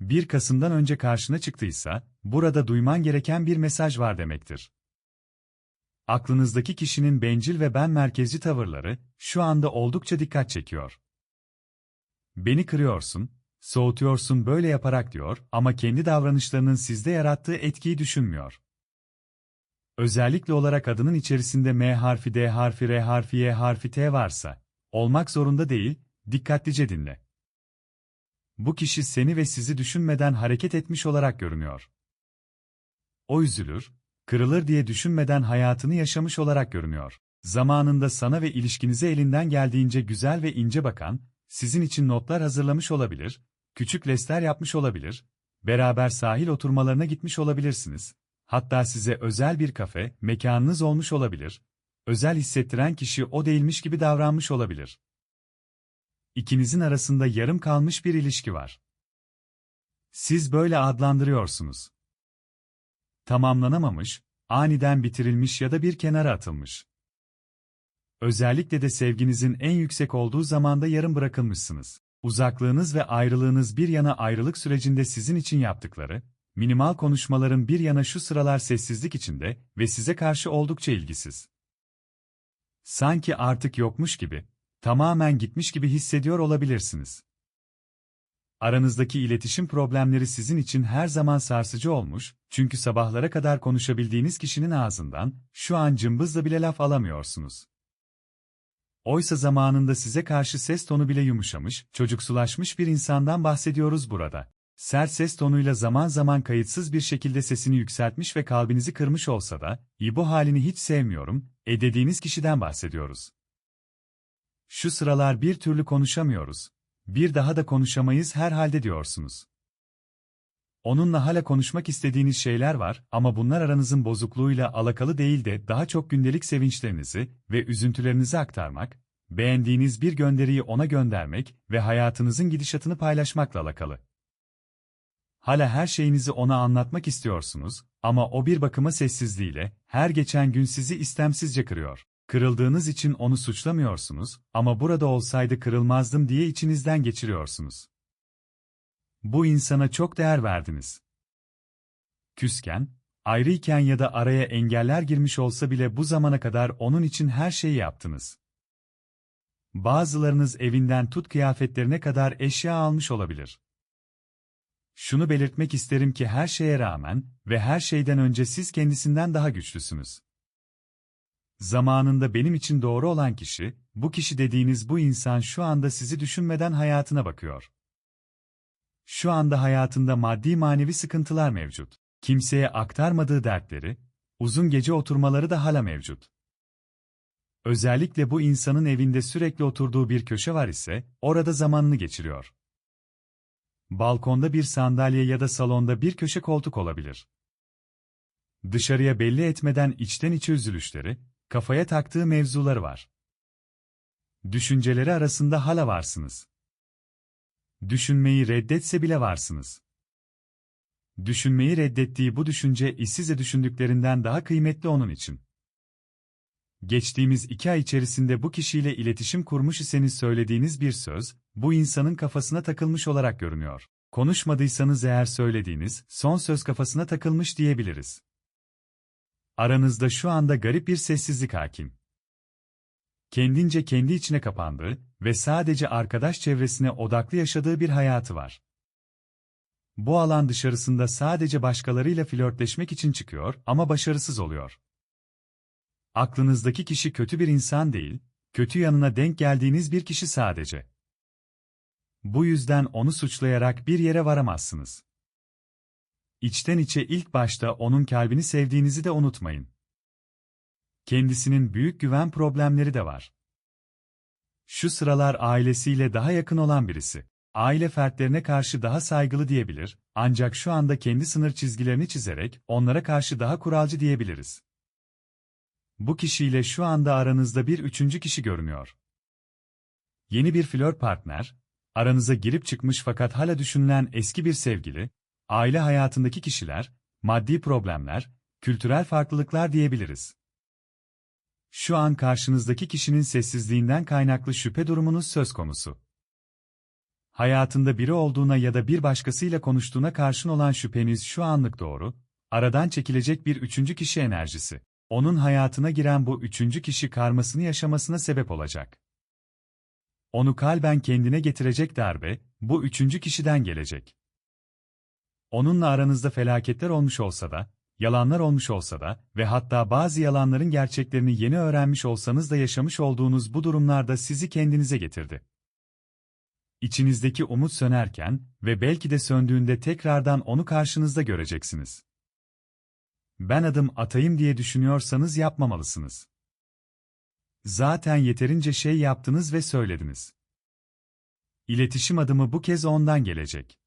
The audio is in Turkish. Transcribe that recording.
1 Kasım'dan önce karşına çıktıysa, burada duyman gereken bir mesaj var demektir. Aklınızdaki kişinin bencil ve ben merkezci tavırları, şu anda oldukça dikkat çekiyor. Beni kırıyorsun, soğutuyorsun böyle yaparak diyor ama kendi davranışlarının sizde yarattığı etkiyi düşünmüyor. Özellikle olarak adının içerisinde M harfi, D harfi, R harfi, Y harfi, T varsa, olmak zorunda değil, dikkatlice dinle. Bu kişi seni ve sizi düşünmeden hareket etmiş olarak görünüyor. O üzülür, kırılır diye düşünmeden hayatını yaşamış olarak görünüyor. Zamanında sana ve ilişkinize elinden geldiğince güzel ve ince bakan, sizin için notlar hazırlamış olabilir, küçük lestler yapmış olabilir, beraber sahil oturmalarına gitmiş olabilirsiniz, hatta size özel bir kafe, mekanınız olmuş olabilir, özel hissettiren kişi o değilmiş gibi davranmış olabilir. İkinizin arasında yarım kalmış bir ilişki var. Siz böyle adlandırıyorsunuz. Tamamlanamamış, aniden bitirilmiş ya da bir kenara atılmış. Özellikle de sevginizin en yüksek olduğu zamanda yarım bırakılmışsınız. Uzaklığınız ve ayrılığınız bir yana ayrılık sürecinde sizin için yaptıkları, minimal konuşmaların bir yana şu sıralar sessizlik içinde ve size karşı oldukça ilgisiz. Sanki artık yokmuş gibi, tamamen gitmiş gibi hissediyor olabilirsiniz. Aranızdaki iletişim problemleri sizin için her zaman sarsıcı olmuş, çünkü sabahlara kadar konuşabildiğiniz kişinin ağzından, şu an cımbızla bile laf alamıyorsunuz. Oysa zamanında size karşı ses tonu bile yumuşamış, çocuksulaşmış bir insandan bahsediyoruz burada. Sert ses tonuyla zaman zaman kayıtsız bir şekilde sesini yükseltmiş ve kalbinizi kırmış olsa da, iyi bu halini hiç sevmiyorum, e dediğiniz kişiden bahsediyoruz. Şu sıralar bir türlü konuşamıyoruz. Bir daha da konuşamayız herhalde diyorsunuz. Onunla hala konuşmak istediğiniz şeyler var ama bunlar aranızın bozukluğuyla alakalı değil de daha çok gündelik sevinçlerinizi ve üzüntülerinizi aktarmak, beğendiğiniz bir gönderiyi ona göndermek ve hayatınızın gidişatını paylaşmakla alakalı. Hala her şeyinizi ona anlatmak istiyorsunuz ama o bir bakıma sessizliğiyle her geçen gün sizi istemsizce kırıyor. Kırıldığınız için onu suçlamıyorsunuz ama burada olsaydı kırılmazdım diye içinizden geçiriyorsunuz. Bu insana çok değer verdiniz. Küsken, ayrıyken ya da araya engeller girmiş olsa bile bu zamana kadar onun için her şeyi yaptınız. Bazılarınız evinden tut kıyafetlerine kadar eşya almış olabilir. Şunu belirtmek isterim ki her şeye rağmen ve her şeyden önce siz kendisinden daha güçlüsünüz. Zamanında benim için doğru olan kişi, bu kişi dediğiniz bu insan şu anda sizi düşünmeden hayatına bakıyor. Şu anda hayatında maddi manevi sıkıntılar mevcut. Kimseye aktarmadığı dertleri, uzun gece oturmaları da hala mevcut. Özellikle bu insanın evinde sürekli oturduğu bir köşe var ise, orada zamanını geçiriyor. Balkonda bir sandalye ya da salonda bir köşe koltuk olabilir. Dışarıya belli etmeden içten içe üzülüşleri, kafaya taktığı mevzuları var. Düşünceleri arasında hala varsınız. Düşünmeyi reddetse bile varsınız. Düşünmeyi reddettiği bu düşünce işsizce düşündüklerinden daha kıymetli onun için. Geçtiğimiz iki ay içerisinde bu kişiyle iletişim kurmuş iseniz söylediğiniz bir söz, bu insanın kafasına takılmış olarak görünüyor. Konuşmadıysanız eğer söylediğiniz son söz kafasına takılmış diyebiliriz. Aranızda şu anda garip bir sessizlik hakim. Kendince kendi içine kapandığı ve sadece arkadaş çevresine odaklı yaşadığı bir hayatı var. Bu alan dışarısında sadece başkalarıyla flörtleşmek için çıkıyor ama başarısız oluyor. Aklınızdaki kişi kötü bir insan değil, kötü yanına denk geldiğiniz bir kişi sadece. Bu yüzden onu suçlayarak bir yere varamazsınız. İçten içe ilk başta onun kalbini sevdiğinizi de unutmayın. Kendisinin büyük güven problemleri de var. Şu sıralar ailesiyle daha yakın olan birisi. Aile fertlerine karşı daha saygılı diyebilir, ancak şu anda kendi sınır çizgilerini çizerek onlara karşı daha kuralcı diyebiliriz. Bu kişiyle şu anda aranızda bir üçüncü kişi görünüyor. Yeni bir flör partner, aranıza girip çıkmış fakat hala düşünülen eski bir sevgili, aile hayatındaki kişiler, maddi problemler, kültürel farklılıklar diyebiliriz. Şu an karşınızdaki kişinin sessizliğinden kaynaklı şüphe durumunuz söz konusu. hayatında biri olduğuna ya da bir başkasıyla konuştuğuna karşın olan şüpheniz şu anlık doğru, aradan çekilecek bir üçüncü kişi enerjisi. Onun hayatına giren bu üçüncü kişi karmasını yaşamasına sebep olacak. Onu kalben kendine getirecek darbe, bu üçüncü kişiden gelecek. Onunla aranızda felaketler olmuş olsa da, yalanlar olmuş olsa da ve hatta bazı yalanların gerçeklerini yeni öğrenmiş olsanız da yaşamış olduğunuz bu durumlarda sizi kendinize getirdi. İçinizdeki umut sönerken ve belki de söndüğünde tekrardan onu karşınızda göreceksiniz. Ben adım atayım diye düşünüyorsanız yapmamalısınız. Zaten yeterince şey yaptınız ve söylediniz. İletişim adımı bu kez ondan gelecek.